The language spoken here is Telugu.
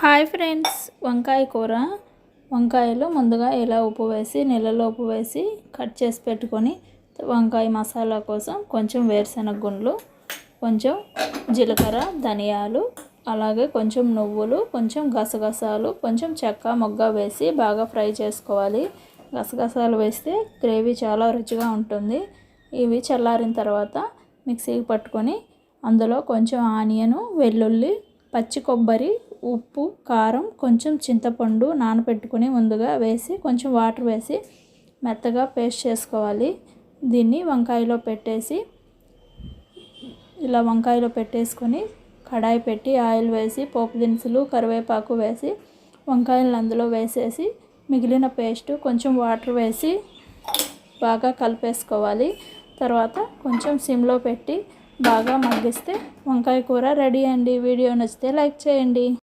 హాయ్ ఫ్రెండ్స్ వంకాయ కూర. వంకాయలు ముందుగా ఇలా ఉప్పు వేసి నీళ్ళలో ఉప్పు వేసి కట్ చేసి పెట్టుకొని వంకాయ మసాలా కోసం కొంచెం వేరుశనగ గుండ్లు కొంచెం జీలకర్ర ధనియాలు అలాగే కొంచెం నువ్వులు కొంచెం గసగసాలు కొంచెం చెక్క మొగ్గ వేసి బాగా ఫ్రై చేసుకోవాలి. గసగసాలు వేస్తే గ్రేవీ చాలా రుచిగా ఉంటుంది. ఇవి చల్లారిన తర్వాత మిక్సీకి పట్టుకొని అందులో కొంచెం ఆనియను వెల్లుల్లి పచ్చి కొబ్బరి ఉప్పు కారం కొంచెం చింతపండు నానబెట్టుకుని ముందుగా వేసి కొంచెం వాటర్ వేసి మెత్తగా పేస్ట్ చేసుకోవాలి. దీన్ని వంకాయలో పెట్టేసి ఇలా వంకాయలో పెట్టేసుకొని కడాయి పెట్టి ఆయిల్ వేసి పోపు దినుసులు కరివేపాకు వేసి వంకాయలను అందులో వేసేసి మిగిలిన పేస్ట్ కొంచెం వాటర్ వేసి బాగా కలిపేసుకోవాలి. తర్వాత కొంచెం సిమ్లో పెట్టి బాగా మగ్గిస్తే వంకాయ కూర రెడీ అండి. వీడియో నచ్చితే లైక్ చేయండి.